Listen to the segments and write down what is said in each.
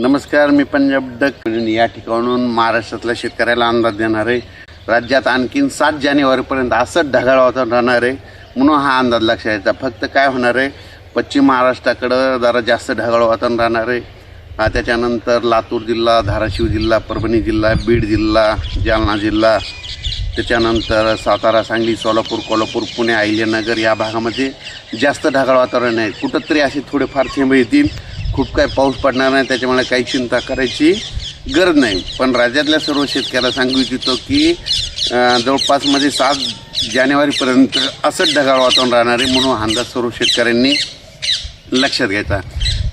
नमस्कार मी पंजाब डक या ठिकाणून महाराष्ट्रातल्या शेतकऱ्याला अंदाज देणार आहे. राज्यात आणखीन सात जानेवारीपर्यंत असंच ढगाळ वातावरण राहणार आहे. म्हणून हा अंदाज लक्षात यायचा फक्त काय होणार आहे? पश्चिम महाराष्ट्राकडं जरा जास्त ढगाळ वातावरण राहणार आहे. हा, त्याच्यानंतर लातूर जिल्हा धाराशिव जिल्हा परभणी जिल्हा बीड जिल्हा जालना जिल्हा त्याच्यानंतर सातारा सांगली सोलापूर कोल्हापूर पुणे अहिल्यानगर या भागामध्ये जास्त ढगाळ वातावरण आहे. कुठंतरी असे थोडेफार थेंब येतील. खूप काही पाऊस पडणार नाही त्याच्यामुळे काही चिंता करायची गरज नाही. पण राज्यातल्या सर्व शेतकऱ्याला सांगू इच्छितो की जवळपासमध्ये जवळपास म्हणजे सात जानेवारीपर्यंत असंच ढगाळ वातावरण राहणार आहे म्हणून अंदाज सर्व शेतकऱ्यांनी लक्षात घ्यायचा.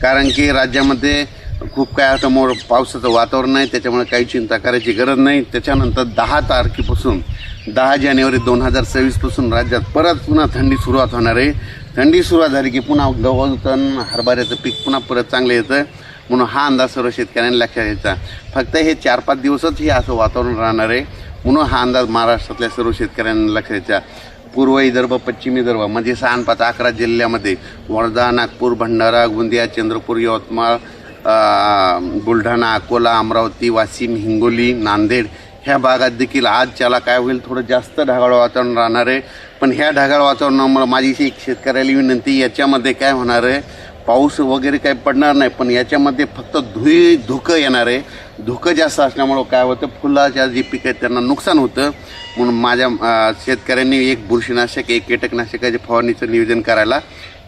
कारण की राज्यामध्ये खूप काय आता मोर पावसाचं वातावरण आहे त्याच्यामुळे काही चिंता करायची गरज नाही. त्याच्यानंतर दहा तारखेपासून दहा जानेवारी दोन हजार सव्वीसपासून राज्यात परत पुन्हा थंडी सुरुवात होणार आहे. थंडी सुरुवात झाली की पुन्हा गव्हाचं तण हरभऱ्याचं पीक पुन्हा परत चांगलं येतं. म्हणून हा अंदाज सर्व शेतकऱ्यांनी लक्षात घ्यायचा. फक्त हे चार पाच दिवसच हे असं वातावरण राहणार आहे. म्हणून हा अंदाज महाराष्ट्रातल्या सर्व शेतकऱ्यांना लक्षात घ्यायचा. पूर्व विदर्भ पश्चिम विदर्भ म्हणजे सहा पाच अकरा जिल्ह्यामध्ये वर्धा नागपूर भंडारा गोंदिया चंद्रपूर यवतमाळ बुलढाणा अकोला अमरावती वाशिम हिंगोली नांदेड ह्या भागात देखील आज त्याला काय होईल थोडं जास्त ढगाळ वातावरण राहणार आहे. पण ह्या ढगाळ वातावरणामुळे माझी एक शेतकऱ्याला विनंती याच्यामध्ये काय होणार आहे पाऊस वगैरे काही पडणार नाही पण याच्यामध्ये फक्त धुई धुकं येणार आहे. धुकं जास्त असल्यामुळं काय होतं फुलाच्या जी पिकं आहेत त्यांना नुकसान होतं. म्हणून माझ्या शेतकऱ्यांनी एक बुरशीनाशक एक कीटकनाशकाचे फवारणीचं नियोजन करायला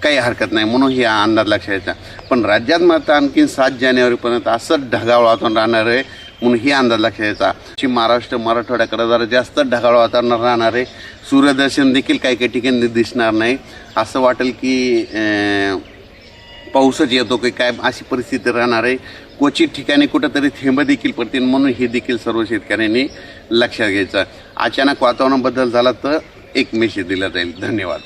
काही हरकत नाही म्हणून हे अंदाज लक्षात यायचा पण राज्यात मात्र आणखी सात जानेवारीपर्यंत असंच ढगाळ वातावरण राहणार आहे. म्हणून ही अंदाज लक्षात यायचा पश्चिम महाराष्ट्र मराठवाड्याकडे जरा जास्त ढगाळ वातावरण राहणार आहे सूर्यदर्शन देखील काही काही ठिकाणी दिसणार नाही. असं वाटेल की पाऊसच येतो की काय अशी परिस्थिती राहणार आहे. क्वचित ठिकाणी कुठंतरी थेंब देखील पडतील म्हणून हे देखील सर्व शेतकऱ्यांनी लक्षात घ्यायचं. अचानक वातावरण बदल झाला तर एक मेसेज दिला जाईल. धन्यवाद.